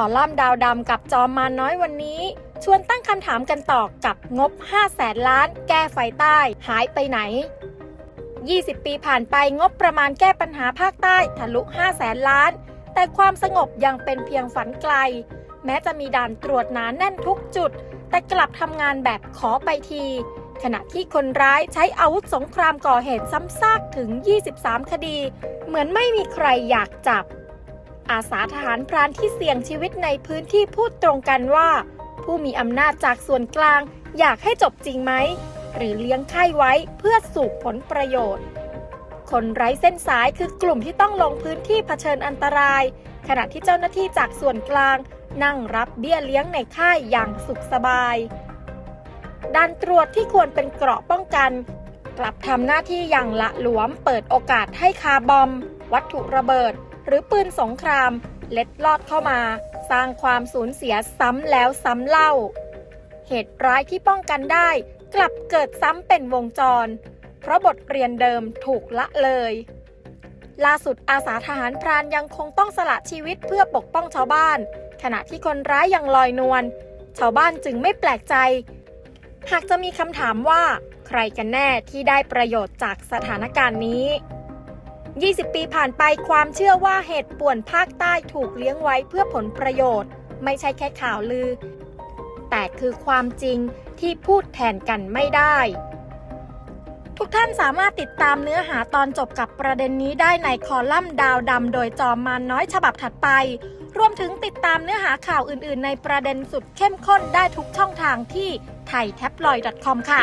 คอลัมน์ดาวดำกับจอมมาน้อยวันนี้ ชวนตั้งคำถามกันต่อกับงบ 5 แสนล้าน แก้ไฟใต้ หายไปไหน 20 ปีผ่านไปงบประมาณแก้ปัญหาภาคใต้ทะลุ 5 แสนล้าน แต่ความสงบยังเป็นเพียงฝันไกล แม้จะมีด่านตรวจหนานแน่นทุกจุด แต่กลับทำงานแบบขอไปที ขณะที่คนร้ายใช้อาวุธสงครามก่อเหตุซ้ำซากถึง 23 คดี เหมือนไม่มีใครอยากจับ อาสาทหารพรานที่เสี่ยงชีวิตในพื้นที่พูดตรงกันว่า ผู้มีอำนาจจากส่วนกลาง อยากให้จบจริงไหม หรือเลี้ยงไข้ไว้เพื่อสูบผลประโยชน์ คนไร้เส้นสายคือกลุ่มที่ต้องลงพื้นที่เผชิญอันตราย ขณะที่เจ้าหน้าที่จากส่วนกลาง นั่งรับเบี้ยเลี้ยงในค่ายอย่างสุขสบายด่านตรวจที่ควรเป็นเกราะป้องกัน กลับทำหน้าที่อย่างละหลวมเปิดโอกาสให้คาร์บอม วัตถุระเบิด หรือปืนสงคราม เล็ดลอดเข้ามา สร้างความสูญเสียซ้ำแล้วซ้ำเล่า เหตุร้ายที่ป้องกันได้ กลับเกิดซ้ำเป็นวงจร เพราะบทเรียนเดิมถูกละเลย ล่าสุดอาสาทหารพรานยังคงต้องสละชีวิตเพื่อปกป้องชาวบ้าน ขณะที่คนร้ายยังลอยนวลชาวบ้านจึงไม่แปลกใจ หากจะมีคำถามว่า ใครกันแน่ที่ได้ประโยชน์จากสถานการณ์นี้ 20 ปีผ่านไปความเชื่อว่าเหตุป่วนภาคใต้ถูกเลี้ยงไว้เพื่อผลประโยชน์ ไม่ใช่แค่ข่าวลือ แต่คือความจริงที่พูดแทนกันไม่ได้ ทุกท่านสามารถติดตามเนื้อหาตอนจบกับประเด็นนี้ได้ในคอลัมน์ดาวดำโดยจอมมารน้อยฉบับถัดไป รวมถึงติดตามเนื้อหาข่าวอื่น ๆ ในประเด็นสุดเข้มข้นได้ทุกช่องทางที่ไทยแท็บลอย .com ค่ะ